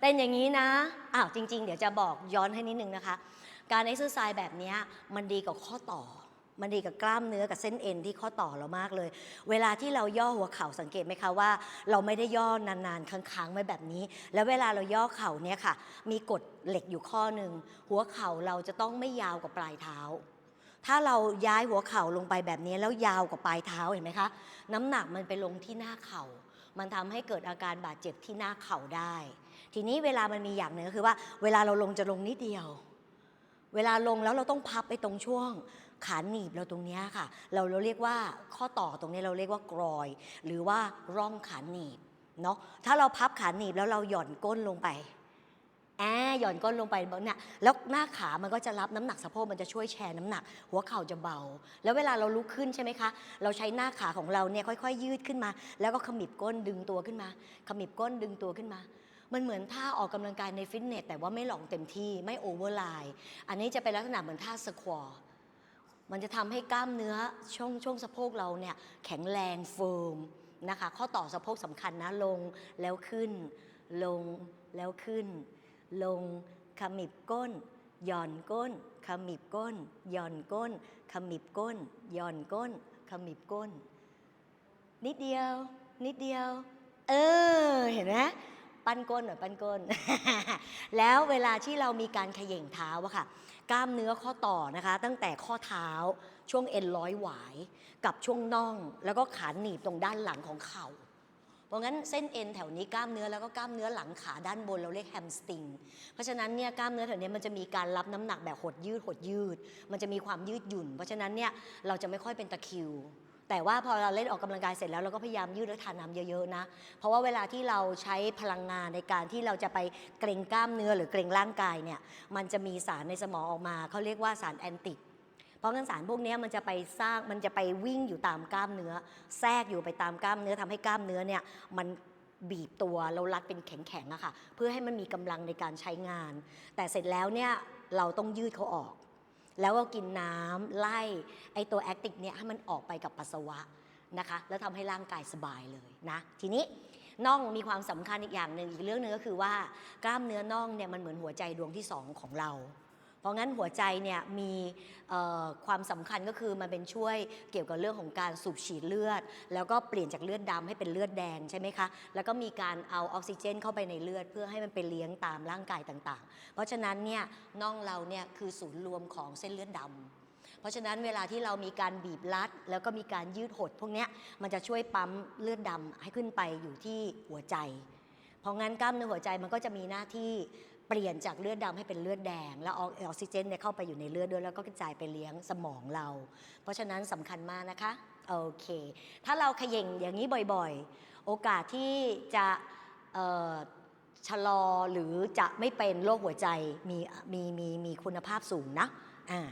เต้นอย่างนี้นะอ้าวจริง ๆ เดี๋ยวจะบอกย้อนให้นิดนึงนะคะ การเอ็กซ์ไซส์แบบนี้มันดีกับข้อต่อ มันดีกับกล้ามเนื้อกับเส้นเอ็นที่ข้อต่อเรามากเลย เวลาที่เราย่อหัวเข่าสังเกตไหมคะว่า เราไม่ได้ย่อนานๆค้างๆไว้แบบนี้ แล้วเวลาเราย่อเข่าเนี่ยค่ะ มีกฎเหล็กอยู่ข้อหนึ่งหัวเข่าเราจะต้องไม่ยาวกว่าปลายเท้าถ้าเราย้ายหัวเข่าลงไปแบบนี้แล้วยาวกว่าปลายเท้าเห็นไหมคะ น้ำหนักมันไปลงที่หน้าเข่า มันทำให้เกิดอาการบาดเจ็บที่หน้าเข่าได้ ทีนี้เวลามันมีอย่างหนึ่งก็คือว่า เวลาเราลงจะลงนิดเดียว เวลาลงแล้วเราต้องพับไปตรงช่วงขาหนีบเราตรงนี้ค่ะ เราเราเรียกว่าข้อต่อตรงนี้เราเรียกว่ากรอย หรือว่าร่องขาหนีบเนาะถ้าเราพับขาหนีบแล้วเราหย่อนก้นลงไปแอบหย่อนก้นลงไปเนี่ยแล้วหน้าขามันก็จะรับน้ำหนักสะโพกมันจะช่วยแชร์น้ำหนัก หัวเข่าจะเบา แล้วเวลาเราลุกขึ้นใช่ไหมคะ เราใช้หน้าขาของเราเนี่ยค่อยๆ ยืดขึ้นมา แล้วก็ขมิบก้นดึงตัวขึ้นมา ขมิบก้นดึงตัวขึ้นมา มันเหมือนท่าออกกำลังกายในฟิตเนสแต่ว่าไม่หลองเต็มที่ไม่โอเวอร์ไลน์อันนี้จะเป็นลักษณะเหมือนท่าสควอมันจะทำให้กล้ามเนื้อช่วงช่วงสะโพกเราเนี่ยแข็งแรงเฟิร์มนะคะข้อต่อสะโพกสำคัญนะลงแล้วขึ้น ลงแล้วขึ้น ลงขมิบก้นหย่อนก้นขมิบก้นหย่อนก้นขมิบก้นหย่อนก้นขมิบก้น นิดเดียว นิดเดียว เออ เห็นไหม ปั้นก้นหน่อยปั้นก้น แล้วเวลาที่เรามีการเขย่งเท้าอะค่ะ กล้ามเนื้อข้อต่อนะคะ ตั้งแต่ข้อเท้าช่วงเอ็นร้อยหวาย กับช่วงน่อง แล้วก็ขาหนีบตรงด้านหลังของเข่าเพราะงั้นเส้นเอ็นแถวนี้กล้ามเนื้อแล้วก็กล้ามเนื้อหลังขาด้านบนเราเรียกแฮมสตริง เพราะฉะนั้นเนี่ยกล้ามเนื้อแถวนี้มันจะมีการรับน้ำหนักแบบหดยืดหดยืด มันจะมีความยืดหยุ่น เพราะฉะนั้นเนี่ยเราจะไม่ค่อยเป็นตะคิว แต่ว่าพอเราเล่นออกกำลังกายเสร็จแล้วเราก็พยายามยืดและทานน้ำเยอะๆนะ เพราะว่าเวลาที่เราใช้พลังงานในการที่เราจะไปเกรงกล้ามเนื้อหรือเกรงร่างกายเนี่ยมันจะมีสารในสมองออกมาเขาเรียกว่าสารแอนติกเพราะงั้นสารพวกนี้มันจะไปสร้างมันจะไปวิ่งอยู่ตามกล้ามเนื้อ แทรกอยู่ไปตามกล้ามเนื้อทำให้กล้ามเนื้อเนี่ยมันบีบตัวเรารัดเป็นแข็งๆอะค่ะเพื่อให้มันมีกำลังในการใช้งาน แต่เสร็จแล้วเนี่ยเราต้องยืดเขาออก แล้วก็กินน้ำไล่ไอตัวแอคติกเนี่ยให้มันออกไปกับปัสสาวะนะคะ แล้วทำให้ร่างกายสบายเลยนะทีนี้น่องมีความสำคัญอีกอย่างหนึ่งอีกเรื่องหนึ่งก็คือว่ากล้ามเนื้อน่องเนี่ยมันเหมือนหัวใจดวงที่สองของเรา เพราะงั้นหัวใจเนี่ยมีความสำคัญก็คือมันเป็นช่วยเกี่ยวกับเรื่องของการสูบฉีดเลือด แล้วก็เปลี่ยนจากเลือดดำให้เป็นเลือดแดงใช่ไหมคะ แล้วก็มีการเอาออกซิเจนเข้าไปในเลือด เพื่อให้มันไปเลี้ยงตามร่างกายต่างๆ เพราะฉะนั้นเนี่ยน่องเราเนี่ยคือศูนย์รวมของเส้นเลือดดำเพราะฉะนั้นเวลาที่เรามีการบีบรัด แล้วก็มีการยืดหด พวกเนี้ยมันจะช่วยปั๊มเลือดดำให้ขึ้นไปอยู่ที่หัวใจ เพราะงั้นกล้ามเนื้อหัวใจมันก็จะมีหน้าที่ เปลี่ยนจากเลือดดำให้เป็นเลือดแดง แล้วเอาออกซิเจนเนี่ยเข้าไปอยู่ในเลือดด้วยแล้วก็กระจายไปเลี้ยงสมองเรา เพราะฉะนั้นสำคัญมากนะคะโอเค ถ้าเราขย่งอย่างนี้บ่อยๆ โอกาสที่จะชะลอหรือจะไม่เป็นโรคหัวใจมีมีมีมีคุณภาพสูงนะ